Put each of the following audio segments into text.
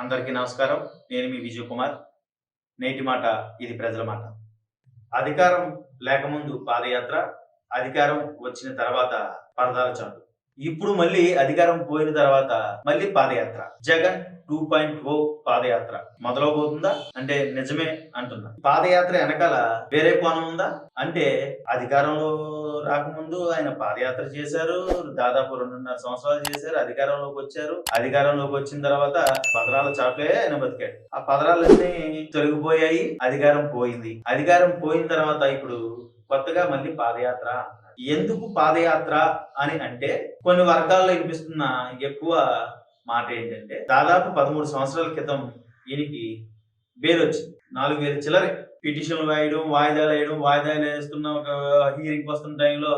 అందరికీ నమస్కారం. నేను మీ విజయ్ కుమార్. నేటి మాట ఇది ప్రజల మాట. అధికారం లేకముందు పాదయాత్ర అధికారం వచ్చిన తర్వాత పరదాల చాటు. ఇప్పుడు మళ్ళీ అధికారం పోయిన తర్వాత మళ్ళీ పాదయాత్ర. జగన్ టూ పాయింట్ ఓ పాదయాత్ర. మొదలవబోతుందా? అంటే నిజమే అంటున్నా పాదయాత్ర వెనకాల వేరే కోణం ఉందా? అంటే అధికారంలో రాకముందు ఆయన పాదయాత్ర చేశారు దాదాపు రెండున్నర సంవత్సరాలు చేశారు అధికారంలోకి వచ్చారు. అధికారంలోకి వచ్చిన తర్వాత పదరాల చాపే ఆయన బతికాడు. ఆ పదరాలన్నీ తొలగిపోయాయి అధికారం పోయింది. అధికారం పోయిన తర్వాత ఇప్పుడు కొత్తగా మళ్ళీ పాదయాత్ర ఎందుకు పాదయాత్ర అని అంటే కొన్ని వర్గాల్లో వినిపిస్తున్న ఎక్కువ మాట ఏంటంటే దాదాపు పదమూడు సంవత్సరాల క్రితం ఈయనకి బెయిల్ వచ్చింది. నాలుగు వేల చిల్లరే. పిటిషన్లు వేయడం వాయిదాలు వేయడం వాయిదాలు వేస్తున్న ఒక హీరింగ్ వస్తున్న టైంలో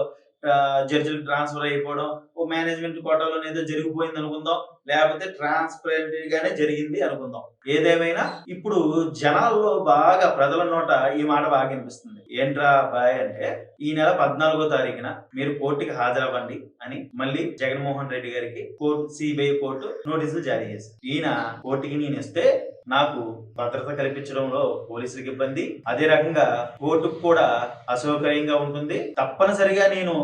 జడ్జిలు ట్రాన్స్ఫర్ అయిపోవడం ఓ మేనేజ్మెంట్ కోటాలో ఏదో జరిగిపోయింది అనుకుందాం లేకపోతే ట్రాన్స్పరెంట్ గానే జరిగింది అనుకుందాం. ఏదేమైనా ఇప్పుడు జనాల్లో బాగా ప్రజల నోట ఈ మాట బాగా వినిపిస్తుంది. ఏంట్రా బాయ్ అంటే ఈ నెల పద్నాలుగో తారీఖున మీరు కోర్టుకి హాజరవ్వండి అని మళ్ళీ జగన్మోహన్ రెడ్డి గారికి కోర్టు సిబిఐ కోర్టు నోటీసులు జారీ చేశారు. ఈయన కోర్టుకి నేను ఇస్తే నాకు భద్రత కల్పించడంలో పోలీసులకు ఇబ్బంది. అదే రకంగా కోర్టుకు కూడా అసౌకర్యంగా ఉంటుంది. తప్పనిసరిగా నేను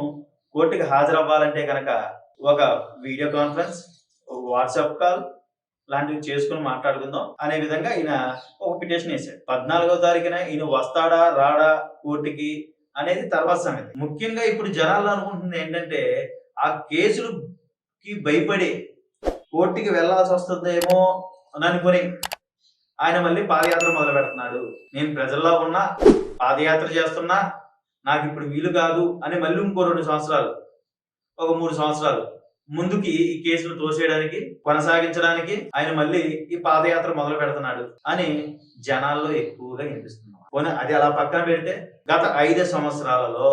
కోర్టుకి హాజరవ్వాలంటే కనుక ఒక వీడియో కాన్ఫరెన్స్ వాట్సాప్ కాల్ లాంటివి చేసుకుని మాట్లాడుకుందాం. అనే విధంగా ఈయన ఒక పిటిషన్ వేశాడు. పద్నాలుగో తారీఖున ఈయన వస్తాడా రాడా కోర్టుకి అనేది తర్వాత సంగతి. ముఖ్యంగా ఇప్పుడు జనాలు అనుకుంటుంది ఏంటంటే ఆ కేసులకి భయపడి కోర్టుకి వెళ్ళాల్సి వస్తుందేమో అని అనుకుని ఆయన మళ్ళీ పాదయాత్ర మొదలు పెడుతున్నాడు. నేను ప్రజల్లో ఉన్నా పాదయాత్ర చేస్తున్నా నాకు ఇప్పుడు వీలు కాదు అని మళ్ళీ ఇంకో రెండు సంవత్సరాలు ఒక మూడు సంవత్సరాలు ముందుకి ఈ కేసును తోసేయడానికి కొనసాగించడానికి ఆయన మళ్ళీ ఈ పాదయాత్ర మొదలు పెడుతున్నాడు అని జనాల్లో ఎక్కువగా వినిపిస్తుంది. పోనీ అది అలా పక్కన పెడితే గత ఐదు సంవత్సరాలలో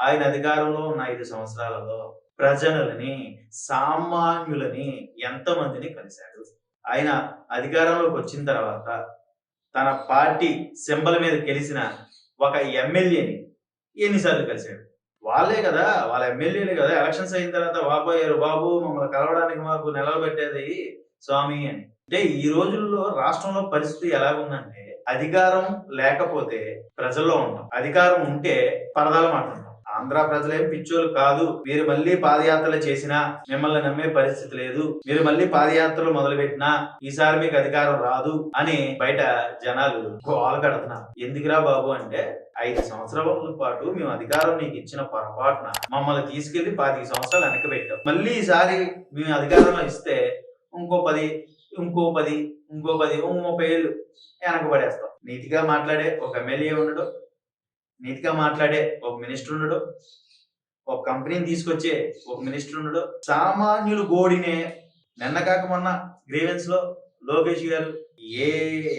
ఆయన అధికారంలో ఉన్న ఐదు సంవత్సరాలలో ప్రజలని సామాన్యులని ఎంతమందిని కలిశాడు? ఆయన అధికారంలోకి వచ్చిన తర్వాత తన పార్టీ సింబల్ మీద గెలిచిన ఒక ఎమ్మెల్యేని ఎన్నిసార్లు కలిశాడు? వాళ్ళే కదా వాళ్ళ ఎమ్మెల్యేలు కదా. ఎలక్షన్స్ అయిన తర్వాత వాపోయారు. బాబు మమ్మల్ని కలవడానికి మాకు నెలలు పెట్టేది స్వామి అని. అంటే ఈ రోజుల్లో రాష్ట్రంలో పరిస్థితి ఎలా ఉందంటే అధికారం లేకపోతే ప్రజల్లో ఉంటాం. అధికారం ఉంటే పరదాలు మాట్లాడతాం. ఆంధ్ర ప్రజలేం పిచ్చోలు కాదు. మీరు మళ్ళీ పాదయాత్రలు చేసినా మిమ్మల్ని నమ్మే పరిస్థితి లేదు. మీరు మళ్ళీ పాదయాత్రలు మొదలు పెట్టినా ఈసారి మీకు అధికారం రాదు అని బయట జనాలు గోల కడుతున్నారు ఎందుకురా బాబు అంటే ఐదు సంవత్సరాల పాటు మేము అధికారం నీకు ఇచ్చిన పొరపాటున మమ్మల్ని తీసుకెళ్ళి పాతిక సంవత్సరాలు వెనక్కి పెట్టాం మళ్ళీ ఈసారి మేము అధికారంలో ఇస్తే ఇంకో పది ఇంకో పది ఇంకో పది ఇంకో ముప్పై ఏళ్ళు వెనకబడేస్తాం. నీతిగా మాట్లాడే ఒక ఎమ్మెల్యే ఉండడు. నీతిగా మాట్లాడే ఒక మినిస్టర్ ఉండడు ఒక కంపెనీని తీసుకొచ్చే ఒక మినిస్టర్ ఉండడు. సామాన్యులు గోడినే నిన్న కాక మొన్న గ్రీవెన్స్లో లోకేష్ గారు ఏ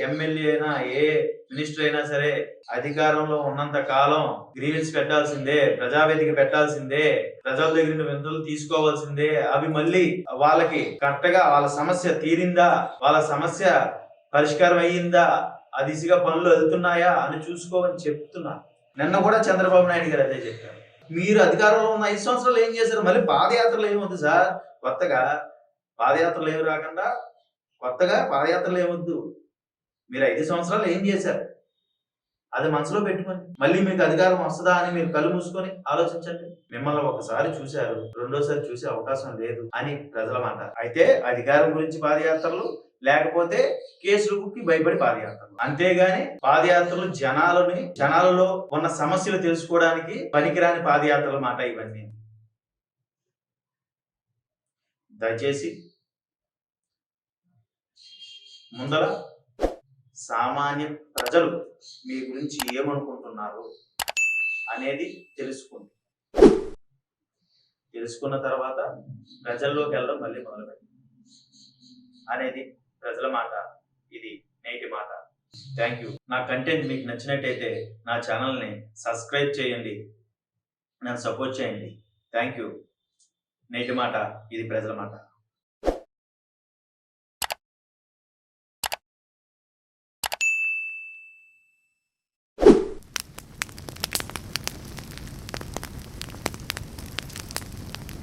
ఎమ్మెల్యే అయినా ఏ మినిస్టర్ అయినా సరే అధికారంలో ఉన్నంత కాలం గ్రీవెన్స్ పెట్టాల్సిందే ప్రజావేదిక పెట్టాల్సిందే ప్రజల దగ్గర నుండి వింతలు తీసుకోవాల్సిందే. అవి మళ్ళీ వాళ్ళకి కరెక్ట్గా వాళ్ళ సమస్య తీరిందా వాళ్ళ సమస్య పరిష్కారం అయ్యిందా ఆ దిశగా పనులు వెళ్తున్నాయా అని చూసుకోమని చెప్తున్నా నిన్న కూడా చంద్రబాబు నాయుడు గారు అదే చెప్పారు. మీరు అధికారంలో ఉన్న ఐదు సంవత్సరాలు ఏం చేశారు? మళ్ళీ పాదయాత్రలు ఏమవుతుంది సార్? కొత్తగా పాదయాత్రలు ఏమి రాకుండా కొత్తగా పాదయాత్రలు ఏమొద్దు. మీరు ఐదు సంవత్సరాలు ఏం చేశారు? అది మనసులో పెట్టుకొని మళ్ళీ మీకు అధికారం వస్తుందా అని మీరు కళ్ళు మూసుకొని ఆలోచించండి. మిమ్మల్ని ఒకసారి చూశారు రెండోసారి చూసే అవకాశం లేదు అని ప్రజల మాట అయితే అధికారం గురించి పాదయాత్రలు లేకపోతే కేసులకి భయపడి పాదయాత్రలు. అంతేగాని పాదయాత్రలు జనాలని జనాలలో ఉన్న సమస్యలు తెలుసుకోవడానికి పనికిరాని పాదయాత్రల మాట ఇవన్నీ. దయచేసి ముందర సామాన్య ప్రజలు మీ గురించి ఏమనుకుంటున్నారు అనేది తెలుసుకోండి. తెలుసుకున్న తర్వాత ప్రజల్లోకి వెళ్ళడం మళ్ళీ మొదలుపెట్టి అనేది ప్రజల మాట ఇది నేటి మాట థ్యాంక్ యూ నా కంటెంట్ మీకు నచ్చినట్టయితే నా ఛానల్ని సబ్స్క్రైబ్ చేయండి. నన్ను సపోర్ట్ చేయండి. థ్యాంక్ యూ నేటి మాట ఇది ప్రజల మాట.